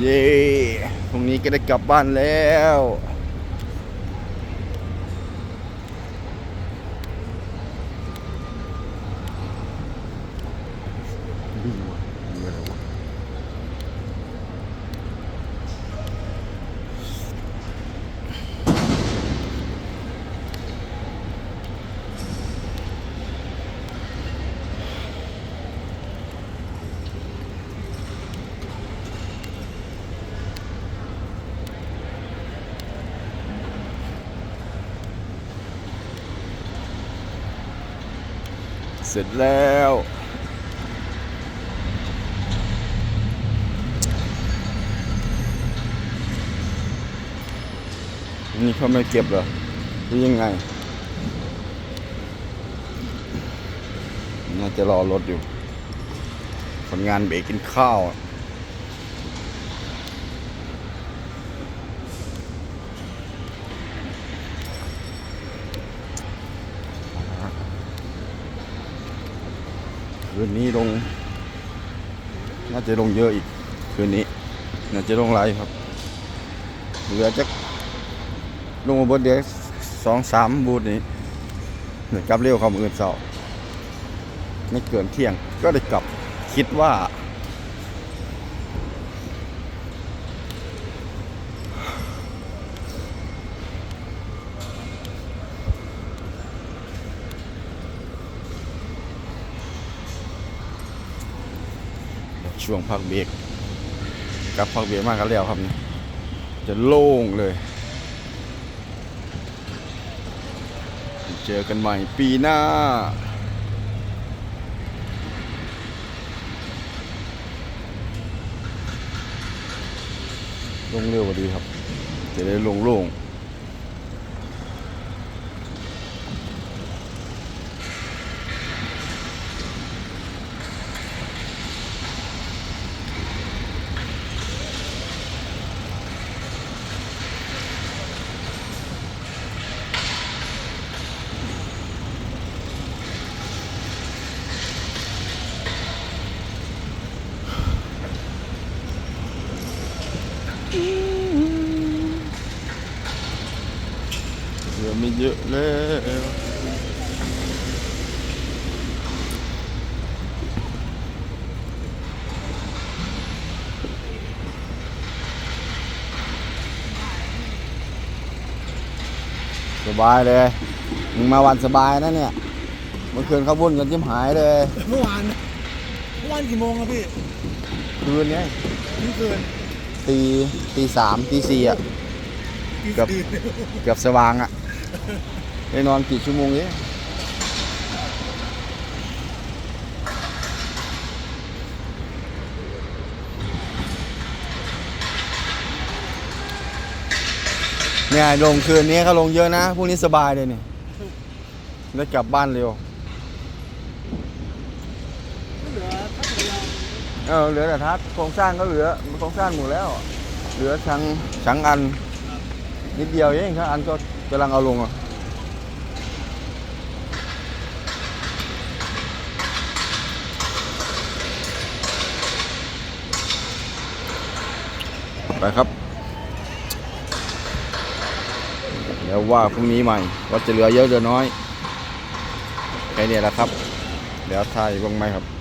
เย่พรุ่งนี้ก็ได้กลับบ้านแล้ว เสร็จแล้ว นี่เขาไม่เก็บเหรอหรือยังไง น่าจะรอรถอยู่คนงานเบรกกินข้าว คืนนี้ลง น่าจะลงเยอะอีก คืนนี้ น่าจะลงหลายครับ เหลือจะลงมาบนเด็กสองสามบูธนี้เดี๋ยวกลับเร็วเข้ามืออนเสาไม่เกินเที่ยงก็ได้กลับคิดว่า ช่วงพักเบรกกับพักเบรกมากกันแล้วครับนี่จะโล่งเลย เจอกันใหม่ปีหน้าลงเร็วกว่าดีครับ จะได้ลงโล่ง ลือไม่เยอะแล้วสบายเลยมึงมาวันสบายนะเนี่ย เมื่อคืนเขาวุ่นกันจิ้มหายเลย เมื่อวานเมื่อวานกี่โมงครับพี่คืนเนี้ยนี่เกินตีตีสามตีสี่อะกี่ครับคืนเกือบสว่างอะ ได้นอนกี่ชั่วโมงเนี้ยเนี่ยลงคืนนี้เขาลงเยอะนะพรุ่งนี้สบายเลยเนี่ยได้วกลับบ้านเร็วเออเหลือแต่ทัดโครงสร้างก็เหลือโครงสร้างหมดแล้ว เหลือทั้งสังอันนิดเดียวเองครับอันก็ กำลังเอาลงอะไปครับเดี๋ยวว่าพรุ่งนี้ใหม่ว่าจะเหลือเยอะเหลือน้อย แค่นี้แหละครับ เดี๋ยวถ่ายบ้างไหมครับ